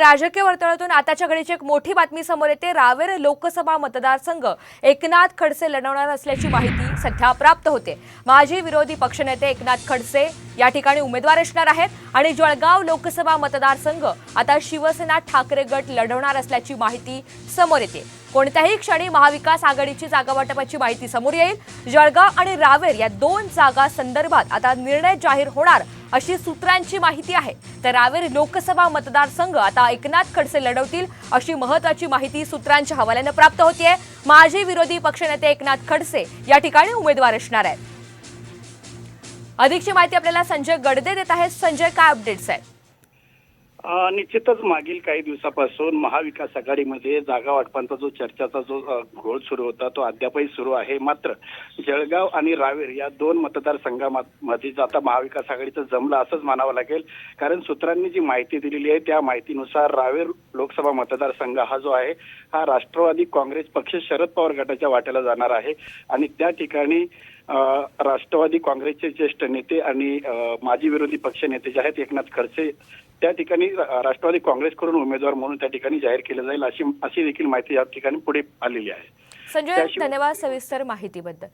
राजकीय वर्तुळातून आताच्या घडीची एक मोठी बातमी समोर येते. रावेर लोकसभा मतदारसंघ एकनाथ खडसे लढवणार असल्याची माहिती सध्या प्राप्त होते. माजी विरोधी पक्षनेते एकनाथ खडसे या ठिकाणी उमेदवार असणार आहेत आणि जळगाव लोकसभा मतदारसंघ आता शिवसेना ठाकरे गट लढवणार असल्याची माहिती समोर येते. कोणत्याही क्षणी महाविकास आघाडीची जागा वाटपाची माहिती समोर येईल. जळगाव आणि रावेर या दोन जागा संदर्भात आता निर्णय जाहीर होणार अशी सूत्रांची माहिती आहे. तर रावेर लोकसभा मतदारसंघ आता एकनाथ खडसे लढवतील अशी महत्वाची माहिती सूत्रांच्या हवाल्यानं प्राप्त होतीये. माजी विरोधी पक्षनेते एकनाथ खडसे या ठिकाणी उमेदवार असणार आहेत. अधिकची माहिती आपल्याला संजय गडदे देत आहेत. संजय काय अपडेट्स आहेत? निश्चितच मागील काही दिवसापासून महाविकास आघाडीमध्ये जागा वाटपांचा जो चर्चाचा जो घोळ सुरू होता तो अद्यापही सुरू आहे. मात्र जळगाव आणि रावेर या दोन मतदारसंघामध्ये आता महाविकास आघाडीचं जमलं असंच मानावं लागेल. कारण सूत्रांनी जी माहिती दिलेली आहे त्या माहितीनुसार रावेर लोकसभा मतदारसंघ हा जो आहे हा राष्ट्रवादी काँग्रेस पक्ष शरद पवार गटाच्या वाट्याला जाणार आहे. आणि त्या ठिकाणी राष्ट्रवादी काँग्रेसचे ज्येष्ठ नेते आणि माजी विरोधी पक्ष नेते जे आहेत एकनाथ खडसे त्या ठिकाणी राष्ट्रवादी काँग्रेसकडून उमेदवार म्हणून त्या ठिकाणी जाहीर केलं जाईल अशी अशी देखील माहिती या ठिकाणी पुढे आलेली आहे. संजय धन्यवाद सविस्तर माहितीबद्दल.